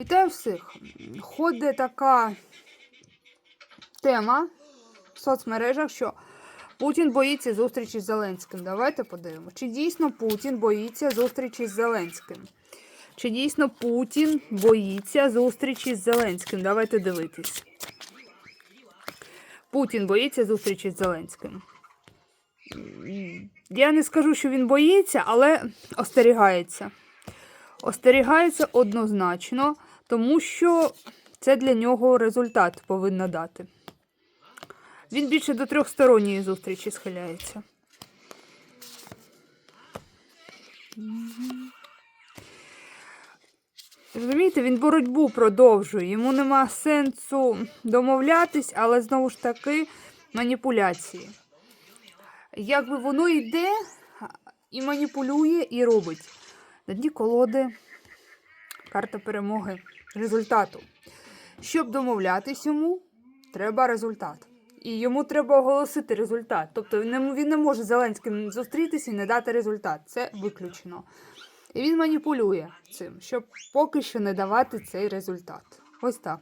Вітаю всіх. Ходить така тема в соцмережах, що Путін боїться зустрічі з Зеленським. Давайте подивимося. Чи дійсно Путін боїться зустрічі з Зеленським? Чи дійсно Путін боїться зустрічі з Зеленським? Давайте дивитись. Путін боїться зустрічі з Зеленським. Я не скажу, що він боїться, але остерігається. Остерігається однозначно, тому що це для нього результат повинно дати. Він більше до трьохсторонньої зустрічі схиляється. Розумієте, він боротьбу продовжує. Йому нема сенсу домовлятись, але знову ж таки маніпуляції. Якби воно йде і маніпулює, і робить. На колоди карта перемоги результату. Щоб домовлятись йому, треба результат. І йому треба оголосити результат. Тобто він не, може з Зеленським зустрітися і не дати результат. Це виключено. І він маніпулює цим, щоб поки що не давати цей результат. Ось так.